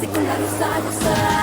Second side, side.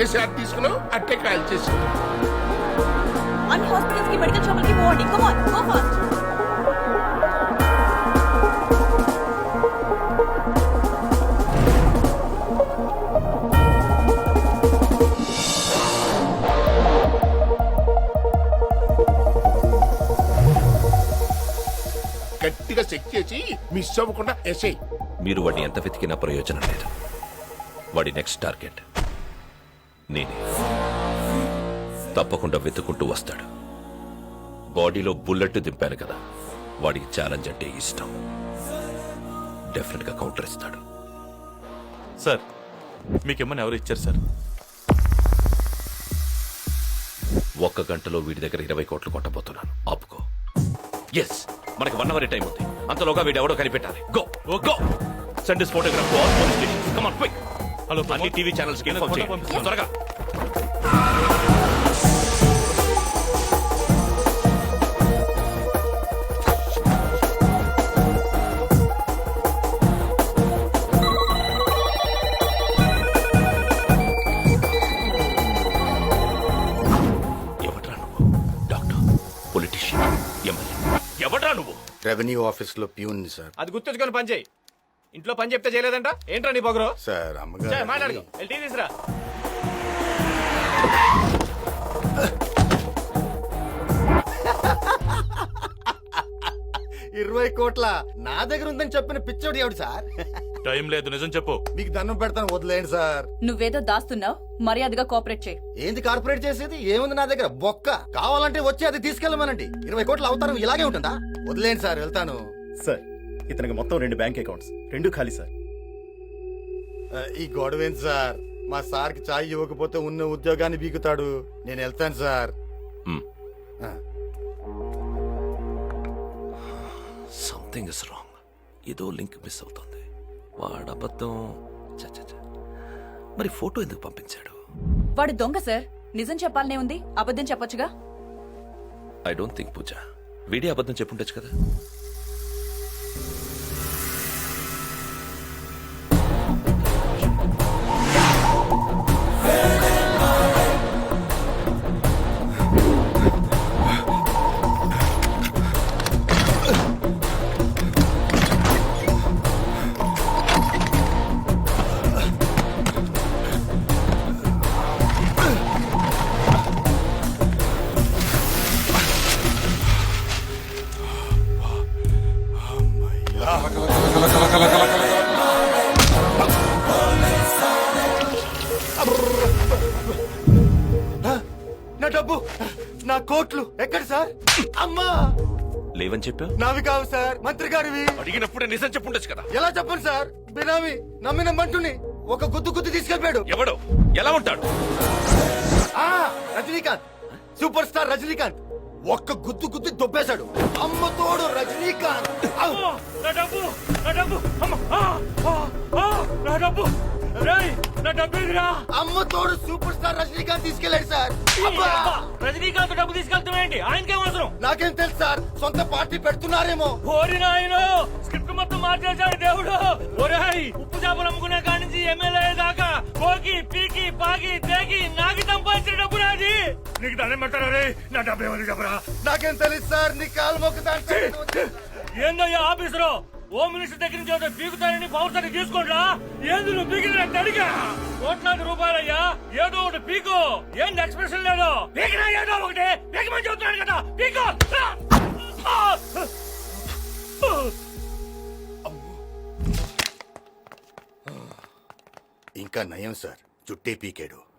ఒకేసారి తీసుకున్నాం అట్టే కాల్ చేసి. అన్ని హాస్పిటల్స్కి మెడికల్కి పోండి. కమ్ ఆన్ గో ఫాస్ట్ గట్టిగా చెక్ చేసి మిస్ అవ్వకుండా ఎసే మీరు వాడిని ఎంత వెతికినా ప్రయోజనం లేదు. వాడి నెక్స్ట్ టార్గెట్ నేనే. తప్పకుండా వెతుకుంటూ వస్తాడు. బాడీలో బుల్లెట్ దింపాను కదా వాడికి ఛాలెంజ్ అంటే ఇష్టం. డెఫినెట్గా కౌంటర్ ఇస్తాడు. సార్ మీకేమన్నా ఎవరు ఇచ్చారు సార్? ఒక్క గంటలో వీడి దగ్గర ఇరవై కోట్లు కొట్టబోతున్నాను. ఆపుకో. ఎస్ మనకి వన్ అవర్ టైం ఉంది. అంతలోగా వీడు ఎవడో కనిపెట్టాలి go go send photograph to all police station come on quick hello అన్ని టీవీ ఛానల్స్కి ఇన్ఫార్మ్ చేయండి త్వరగా. ఎవడ్రా నువ్వు? Doctor politician MLA. ఎవడ్రా నువ్వు? రెవెన్యూ ఆఫీస్లో ప్యూన్ సార్. అది గుర్తుంచుకొని పని చేయి. ఇంట్లో పని చెప్తే చేయలేదంట? ఏంట్రా నీ పొగరు? సార్ అమ్మగారు. టీ తీసురా. ఇరవై కోట్ల నా దగ్గర ఉందని చెప్పిన పిచ్చోడు ఎవడు సార్? టైం లేదు నిజం చెప్పు. మీకు దండం పెడతాను వదిలేయండి సార్. నువ్వేదో దాస్తున్నావు మర్యాదగా కోఆపరేట్ చేయి. ఏంది కార్పొరేట్ చేసేది? ఏముంది నా దగ్గర? బొక్క. కావాలంటే వచ్చి అది తీసుకెళ్ళమనండి. ఇరవై కోట్ల అవతారం ఇలాగే ఉంటుందా? వదిలేయండి సార్ వెళ్తాను. సార్ ఇతనికి మొత్తం రెండు బ్యాంక్ అకౌంట్స్. రెండు ఖాళీ సార్. ఈ గొడవేంటి సార్? మా సార్కి చాయ్ ఇవ్వకపోతే ఉన్న ఉద్యోగాన్ని బీకుతాడు. నేను వెళ్తాను సార్. సంథింగ్ ఇస్ రాంగ్ ఏదో లింక్ మిస్ అవుతుంది. వాడు అబద్ధం. మరి ఫోటో ఎందుకు పంపించాడు? వాడు దొంగ సార్. నిజం చెప్పాలనే ఉంది. అబద్ధం చెప్పొచ్చుగా? I don't think Pooja. వీడే అబద్ధం చెప్పుండొచ్చు కదా. డబ్బు. నా కోట్లు. ఎక్కడ సార్? అమ్మా! లేవని చెప్పా? నావి కావు సార్. మంత్రి గారివి. అడిగినప్పుడే నిజం చెప్పుండొచ్చు కదా. ఎలా చెప్పండి సార్? బినామీ. నమ్మిన మంటుని ఒక గుద్దు గుద్దు తీసుకెళ్ళిపోయాడు. ఎవడో? ఎలా ఉంటాడు? ఆ, రజనీకాంత్. Super star Rajinikanth. ఒక్క గుద్దు గుద్దు దొబ్బేశాడు. అమ్మ తోడు రజనీకాంత్! నా డబ్బు నా డబ్బు. అమ్మ నా డబ్బు. నా అమ్మ తోడు సూపర్ స్టార్ రజనీకాంత్ తీసుకెళ్ళాడు సార్. అబ్బా! రజనీకాంత్ డబ్బు తీసుకెళ్తామేంటి ఆయనకేం అవసరం. నాకేం తెలుసు సార్ సొంత పార్టీ పెడుతున్నారేమో. ఓరి నాయనో స్క్రిప్ట్ మొత్తం మార్చేశాడు దేవుడు. ఒరేయ్ ఉప్పు చేపలు అమ్ముకునే కాడి నుంచి ఎమ్మెల్యే దాకా పోకి పీకి పాకి తేకి నాకి సంపాదించిన డబ్బు నాది. నీకు పెట్టారా రే? నా డబ్బు ఏమని చెప్పరా? నాకేం తెలుసు సార్ నీ కాలు మొక్కుతాను ఏందయ్యా ఆఫీసులో? హోమ్ మినిస్టర్ దగ్గర నుంచి ఏదో పీకుతానని పవర్సని తీసుకోండిరా. ఏంది నువ్వు పీకింది అడిగా కోట్లాది రూపాయలయ్యా. ఏదో ఒకటి పీకు. ఏంది ఎక్స్ప్రెషన్ లేదు? పీకినా ఏదో ఒకటి? పీకమని చెబుతున్నాడు కదా. పీకు. ఇంకా నయం సార్. చుట్టే పీకాడు.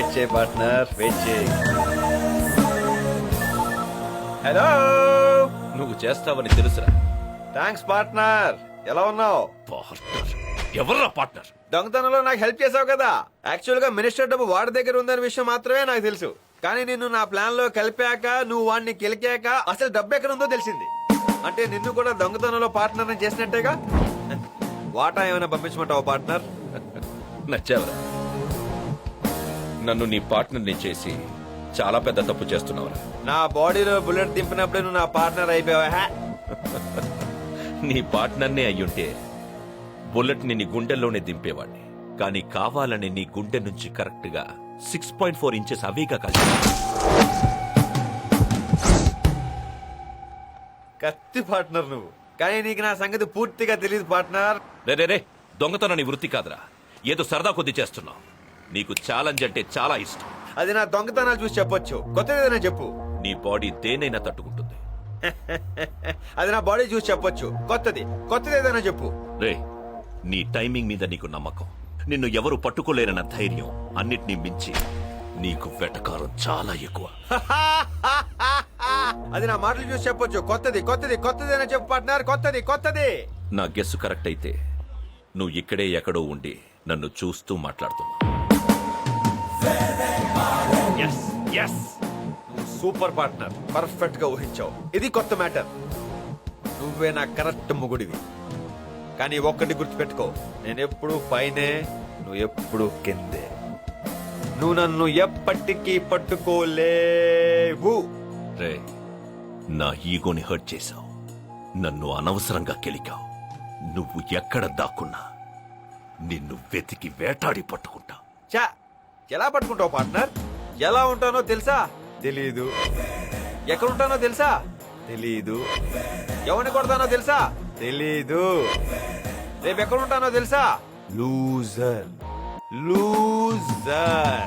వెయిట్ చేయి పార్ట్నర్ వెయిట్ చేయి. హలో నువ్వు చేస్తావని తెలుసురా. థ్యాంక్స్ పార్ట్నర్ ఎలా ఉన్నావు? పార్ట్నర్ ఎవర్రా పార్ట్నర్ దొంగతనంలో నాకు హెల్ప్ చేసావు కదా. యాక్చువల్గా మినిస్టర్ డబ్బు వాడి దగ్గర ఉందనే విషయం మాత్రమే నాకు తెలుసు. కానీ నిన్ను నా ప్లాన్లో కలిపాక నువ్వు వాడిని కెలికాక అసలు డబ్బు ఎక్కడ ఉందో తెలిసింది. అంటే నిన్ను కూడా దొంగతనంలో పార్ట్నర్ చేసినట్టేగా? వాటా ఏమైనా పంపించమంటావా పార్ట్నర్ నచ్చావరా. నన్ను నీ పార్ట్నర్ని చేసి చాలా పెద్ద తప్పు చేస్తున్నావురా. నా బాడీలో బుల్లెట్ దింపినప్పుడే నువ్వు నా పార్ట్నర్ అయిపోయావా? నీ పార్ట్నర్నే అయ్యుంటే బుల్లెట్ని నీ గుండెల్లోనే దింపేవాడిని. కానీ కావాలని నీ గుండె నుంచి కరెక్ట్గా సిక్స్ పాయింట్ ఫోర్ ఇంచెస్ అవేగా కలిసి కత్తి పార్ట్నర్ నువ్వు. కానీ నీకు నా సంగతి పూర్తిగా తెలియదు పార్ట్నర్. రే రే రే దొంగతనం నీ వృత్తి కాదురా. ఏదో సరదా కొద్ది చేస్తున్నావు. నీకు ఛాలెంజ్ అంటే చాలా ఇష్టం. అది నా దొంగతనాలు చూసి చెప్పొచ్చు. కొత్తది ఏదైనా చెప్పు. నీ బాడీ దేనైనా తట్టుకుంటుంది. అది నా బాడీ చూసి చెప్పొచ్చు. కొత్తది. కొత్తది ఏదైనా చెప్పు. రే నీ టైమింగ్ మీద నీకు నమ్మకం. నిన్ను ఎవరు పట్టుకోలేరన్న ధైర్యం అన్నిటినీ మించి నీకు వెటకారం చాలా ఎక్కువ. అది నా మాటలు చూసి చెప్పొచ్చు. కొత్తది కొత్తది కొత్తది ఏదైనా చెప్పు పార్ట్నర్ కొత్తది కొత్తది. నా గెస్సు కరెక్ట్ అయితే నువ్వు ఇక్కడే ఎక్కడో ఉండి నన్ను చూస్తూ మాట్లాడుతున్నావు. ఎస్ ఎస్ సూపర్ పార్ట్నర్ పర్ఫెక్ట్గా ఊహించావు. ఇది కొత్త మ్యాటర్ నువ్వే నా కరెక్ట్ మొగుడివి. కానీ ఒక్కటి గుర్తుపెట్టుకో నేను ఎప్పుడు పైనే నువ్వు ఎప్పుడు కిందే. నువ్వు నన్ను ఎప్పటికీ పట్టుకోలేవు. రే నా ఈగోని హర్ట్ చేశావు. నన్ను అనవసరంగా కెలికావు. నువ్వు ఎక్కడ దాక్కున్నా నిన్ను వెతికి వేటాడి పట్టుకుంటా. చా ఎలా పట్టుకుంటావు పార్ట్నర్ ఎలా ఉంటానో తెలుసా? తెలీదు. ఎక్కడుంటానో తెలుసా? తెలీదు. ఎవరిని కొడతానో తెలుసా? తెలీదు. రేపు ఎక్కడ ఉంటానో తెలుసా? Loser loser